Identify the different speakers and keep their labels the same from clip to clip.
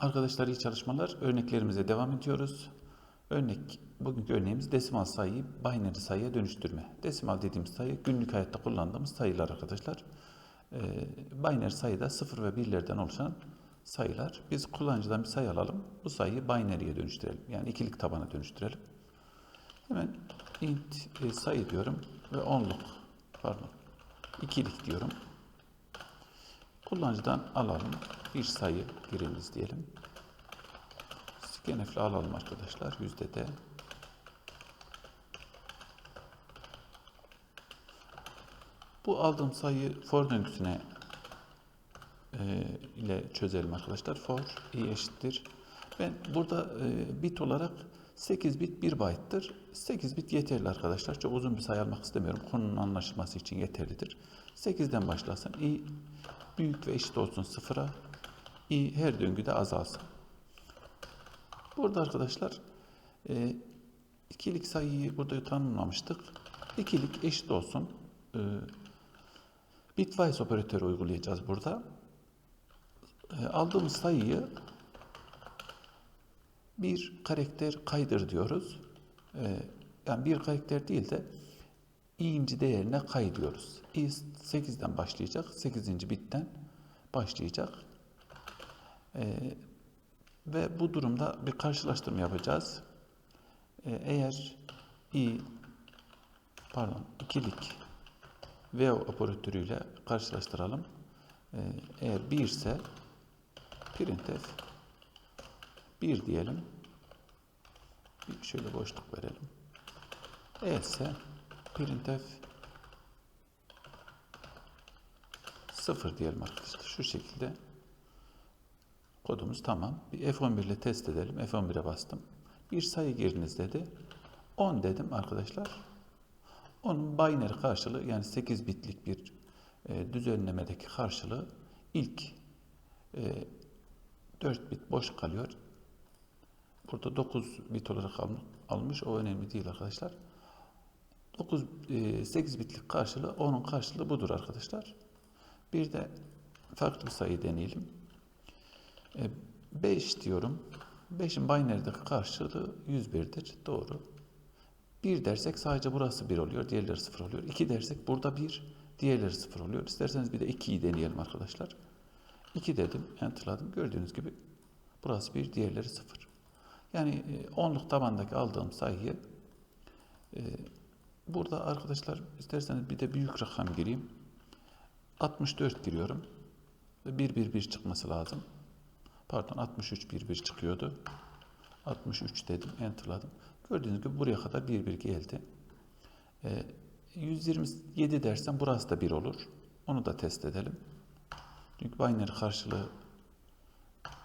Speaker 1: Arkadaşlar iyi çalışmalar. Örneklerimize devam ediyoruz. Örnek, bugünkü örneğimiz desimal sayıyı binary sayıya dönüştürme. Desimal dediğimiz sayı günlük hayatta kullandığımız sayılar arkadaşlar. Ee, binary sayıda 0 ve 1'lerden oluşan sayılar. Biz kullanıcıdan bir sayı alalım. Bu sayıyı binary'e dönüştürelim. Yani ikilik tabana dönüştürelim. Hemen int e, sayı diyorum ve onluk pardon ikilik diyorum. Kullanıcıdan alalım. Bir sayı giriniz diyelim. Scanf'le alalım arkadaşlar. Yüzde de. Bu aldığım sayıyı for döngüsüne e, ile çözelim arkadaşlar. For i eşittir. Ben burada e, bit olarak 8 bit 1 byte'tır. 8 bit yeterli arkadaşlar. Çok uzun bir sayı almak istemiyorum. Konunun anlaşılması için yeterlidir. 8'den başlasın. i büyük ve eşit olsun sıfıra. i her döngüde azalsın. Burada arkadaşlar e, ikilik sayıyı burada tanımlamıştık. İkilik eşit olsun. E, bitwise operatörü uygulayacağız burada. E, aldığımız sayıyı bir karakter kaydır diyoruz. E, yani bir karakter değil de i'inci değerine kay diyoruz. i 8'den başlayacak. 8. bitten başlayacak. E, ve bu durumda bir karşılaştırma yapacağız. E, eğer i pardon ikilik v operatörüyle karşılaştıralım. Eğer 1 ise printf 1 diyelim. Şöyle boşluk verelim. E ise printf 0 diyelim arkadaşlar. Şu şekilde kodumuz tamam. Bir F11 ile test edelim. F11'e bastım. Bir sayı giriniz dedi. 10 dedim arkadaşlar. Onun binary karşılığı yani 8 bitlik bir e, düzenlemedeki karşılığı ilk e, 4 bit boş kalıyor. Burada 9 bit olarak al, almış. O önemli değil arkadaşlar. 9 e, 8 bitlik karşılığı onun karşılığı budur arkadaşlar. Bir de farklı bir sayı deneyelim. E, 5 diyorum. 5'in binary'deki karşılığı 101'dir. Doğru. 1 dersek sadece burası 1 oluyor. Diğerleri 0 oluyor. 2 dersek burada 1, diğerleri 0 oluyor. İsterseniz bir de 2'yi deneyelim arkadaşlar. 2 dedim, enterladım. Gördüğünüz gibi burası 1, diğerleri 0. Yani 10'luk tabandaki aldığım sayıyı e, burada arkadaşlar isterseniz bir de büyük rakam gireyim. 64 giriyorum. 1 1 1 çıkması lazım. Pardon 63 1 1 çıkıyordu. 63 dedim, enterladım. Gördüğünüz gibi buraya kadar 1 1 geldi. E, 127 dersem burası da 1 olur. Onu da test edelim. Çünkü binary karşılığı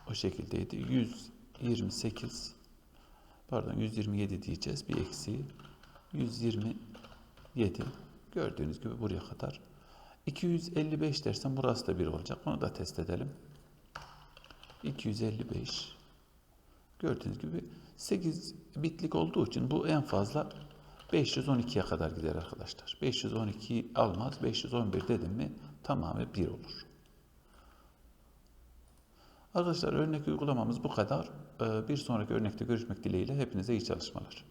Speaker 1: o şekildeydi. 128 pardon 127 diyeceğiz. Bir eksiği 127 gördüğünüz gibi buraya kadar. 255 dersem burası da 1 olacak. Onu da test edelim. 255 gördüğünüz gibi 8 bitlik olduğu için bu en fazla 512'ye kadar gider arkadaşlar. 512 almaz. 511 dedim mi tamamı 1 olur. Arkadaşlar örnek uygulamamız bu kadar. Bir sonraki örnekte görüşmek dileğiyle hepinize iyi çalışmalar.